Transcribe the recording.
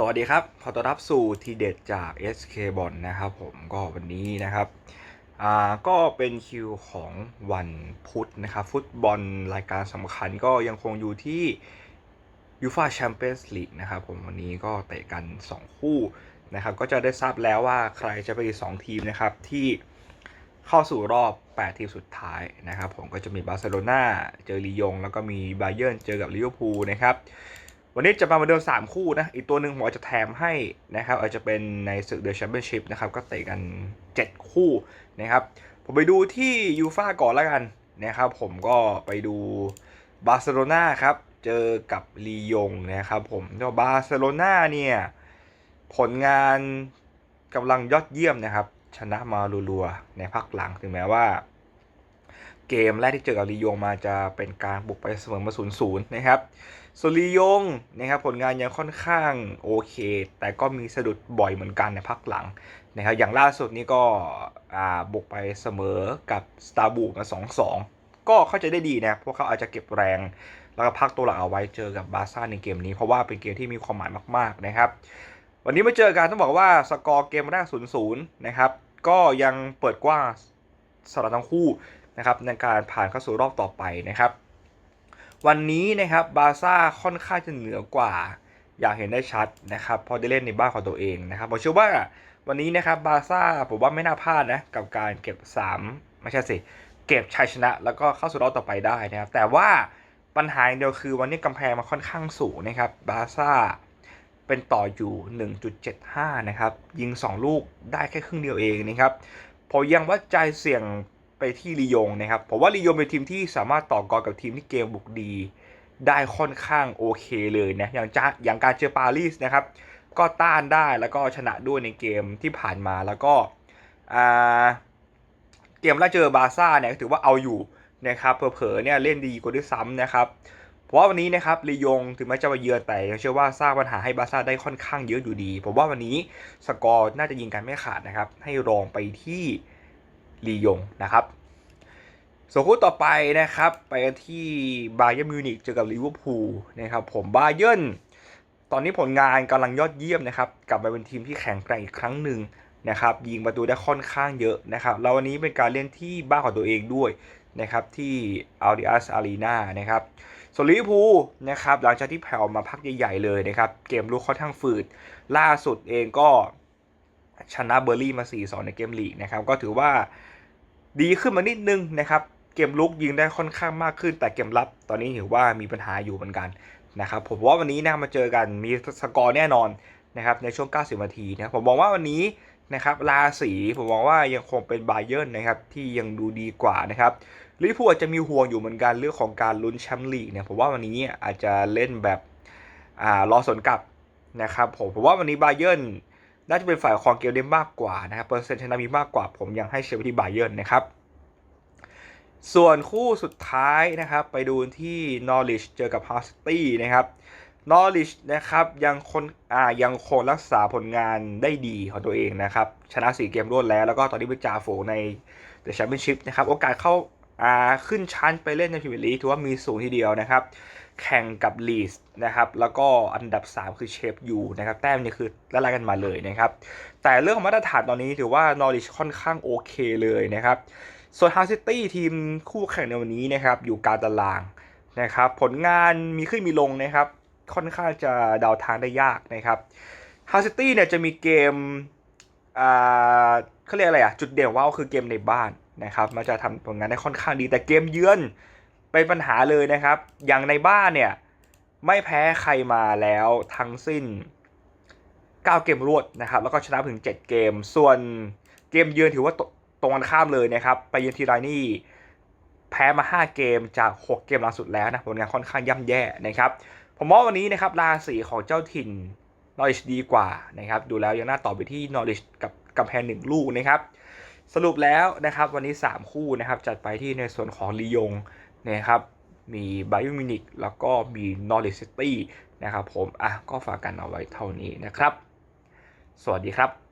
สวัสดีครับ ขอต้อนรับสู่ทีเด็ดจาก SK b o l นะครับผมก็วันนี้นะครับอ่าก็เป็นคิวของวันพุธนะครับ ฟุตบอลรายการสำคัญก็ยังคงอยู่ที่ยูฟาแชมเปี้ยนส์ลีกนะครับผมวันนี้ก็เตะกัน 2 คู่นะครับ ก็จะได้ทราบแล้วว่าใครจะไปนสองทีมนะครับ ที่เข้าสู่รอบ 8 ทีมสุดท้ายนะครับ ผมก็จะมีบาร์เซโลนาเจอลียง แล้วก็มีบาเยิร์นเจอกับลิเวอร์พูลนะครับ วันนี้จะมาเหมือนเดิม3 คู่นะ อีกตัวหนึ่งผมอาจจะแถมให้นะครับ อาจจะเป็นในศึกเดอะแชมเปี้ยนชิพนะครับ ก็เตะกัน 7 คู่นะครับ ผมไปดูที่ยูฟ่าก่อนแล้วกันนะครับ ผมก็ไปดูบาร์เซโลนาครับ เจอกับลียงนะครับผมก็บาร์เซโลนาเนี่ย ผลงานกำลังยอดเยี่ยมนะครับ ชนะมารัวๆในภาคหลังถึงแม้ว่า เกมแรกที่เจอกับลียงมาจะเป็นการบุกไปเสมอมา0 0นย์นะครับส่วนลียงนะครับผลงานยังค่อนข้างโอเค แต่ก็มีสะดุดบ่อยเหมือนกันในพักหลังนะครับอย่างล่าสุดนี้ก็อ่าบุกไปเสมอกับสตาร์บูมา2-2 ก็เข้าใจได้ดีนะพวกเขาอาจจะเก็บแรง แล้วก็พักตัวหลักเอาไว้เจอกับบาซ่าในเกมนี้ เพราะว่าเป็นเกมที่มีความหมายมากๆนะครับวันนี้มาเจอกันต้องบอกว่าสกอร์เกมแรก0-0นะครับก็ยังเปิดกว้างสำหรับทั้งคู่ นะครับในการผ่านเข้าสู่รอบต่อไปนะครับ วันนี้นะครับบาร์ซ่าค่อนข้างจะเหนือกว่าอย่างเห็นได้ชัดนะครับพอได้เล่นในบ้านของตัวเองนะครับผมเชื่อว่าวันนี้นะครับบาร์ซ่าผมว่าไม่น่าพลาดนะกับการเก็บ3ไม่ใช่สิเก็บชัยชนะ แล้วก็เข้าสู่รอบต่อไปได้นะครับแต่ว่าปัญหาอย่างเดียวคือวันนี้กำแพงมันค่อนข้างสูงนะครับบาร์ซ่าเป็นต่ออยู่ 1.75 นะครับ ยิง 2 ลูกได้แค่ครึ่งเดียวเองนะครับผมยังวัดใจเสี่ยง ไปที่ลียงนะครับผมว่าลียงเป็นทีมที่สามารถต่อกรกับทีมที่เกมบุกดี ได้ค่อนข้างโอเคเลยนะอย่างจะอย่างการเจอปารีสนะครับ ก็ต้านได้แล้วก็ชนะด้วยในเกมที่ผ่านมาแล้วก็เกมแรกเจอบาซ่าเนี่ยถือว่าเอาอยู่นะครับเผลอๆเนี่ยเล่นดีกว่าด้วยซ้ำนะครับเพราะวันนี้นะครับลียงถึงแม้จะมาเยือนแต่ยังเชื่อว่าสร้างปัญหาให้บาซ่าได้ค่อนข้างเยอะอยู่ดีผมว่าวันนี้สกอร์น่าจะยิงกันไม่ขาดนะครับให้รองไปที่ ลียงนะครับส่วนคู่ต่อไปนะครับ ไปกันที่บาเยิร์นมิวนิกเจอกับลิเวอร์พูลนะครับผมบาเยิร์นตอนนี้ผลงานกำลังยอดเยี่ยมนะครับ กลับมาเป็นทีมที่แข็งแกร่งอีกครั้งหนึ่งนะครับ ยิงประตูได้ค่อนข้างเยอะนะครับแล้ววันนี้เป็นการเล่นที่บ้านของตัวเองด้วยนะครับที่อัลดิอัสอารีนานะครับส่วนลิเวอร์พูลนะครับหลังจากที่แผ่วมาพักใหญ่ๆเลยนะครับ เกมลุกค่อนข้างฝืด ล่าสุดเองก็ชนะเบอร์ลี่มา4-2ในเกมลีกนะครับก็ถือว่า ดีขึ้นมานิดนึงนะครับ เกมลุกยิงได้ค่อนข้างมากขึ้น แต่เกมรับตอนนี้ถือว่ามีปัญหาอยู่เหมือนกันนะครับผมว่าวันนี้นะมาเจอกันมีสกอร์แน่นอนนะครับในช่วง 90 นาทีนะผมมองว่าวันนี้นะครับราศีผมมองว่ายังคงเป็นไบเยิร์นะครับที่ยังดูดีกว่านะครับลิเวอร์พูอาจจะมีห่วงอยู่เหมือนกันเรื่องของการลุ้นแชมป์ลีกเนี่ยผมว่าวันนี้อาจจะเล่นแบบอ่ารอสนกลับนะครับผมผมว่าวันนี้ไบเยิร์ น่าจะเป็นฝ่ายครองเกมได้มากกว่านะครับเปอร์เซ็นต์ชนะมีมากกว่าผมยังให้เชียร์ไปที่บาเยิร์นนะครับ ส่วนคู่สุดท้ายนะครับ ไปดูที่นอริชเจอกับฮาร์สตี้นะครับนอริชนะครับยังคนอ่ายังคงรักษาผลงานได้ดีของตัวเองนะครับ ชนะ 4 เกมรวดแล้ว แล้วก็ตอนนี้เป็นจ่าฝูงในเดอะแชมเปี้ยนชิพนะครับ โอกาสเข้าอ่าขึ้นชั้นไปเล่นในพรีเมียร์ลีกถือว่ามีสูงทีเดียวนะครับ แข่งกับลีสนะครับแล้วก็อันดับ 3 คือเชฟยูนะครับแต้มนี่คือไล่ๆกันมาเลยนะครับแต่เรื่องของมาตรฐานตอนนี้ถือว่านอริชค่อนข้างโอเคเลยนะครับส่วนฮาร์ซิตี้ทีมคู่แข่งในวันนี้นะครับอยู่กลารตารางนะครับผลงานมีขึ้นมีลงนะครับค่อนข้างจะเดาทางได้ยากนะครับฮาร์ซิตี้เนี่ยจะมีเกมอ่าเขาเรียกอะไรอะจุดเด่นว่าคือเกมในบ้านนะครับมันจะทำผลงานได้ค่อนข้างดีแต่เกมเยือน เป็นปัญหาเลยนะครับ อย่างในบ้านเนี่ยไม่แพ้ใครมาแล้วทั้งสิ้น 9 เกมรวดนะครับ แล้วก็ชนะถึง 7 เกม ส่วนเกมเยือนถือว่าตตรงกันข้ามเลยนะครับ ไปเยือนทีไรนี่แพ้มา 5 เกมจาก 6 เกมล่าสุดแล้วนะผลงานค่อนข้างย่ำแย่นะครับ ผมว่าวันนี้นะครับราศีของเจ้าถิ่นนอริชดีกว่านะครับ ดูแล้วยังน่าต่อไปที่นอริชกับกำแพงหนึ่งลูกนะครับ สรุปแล้วนะครับวันนี้ 3 คู่นะครับจัดไปที่ในส่วนของลียง นะครับมีไบโอมินิกแล้วก็มีนอริชซิตี้นะครับผม อะ ก็ฝากกันเอาไว้เท่านี้นะครับ สวัสดีครับ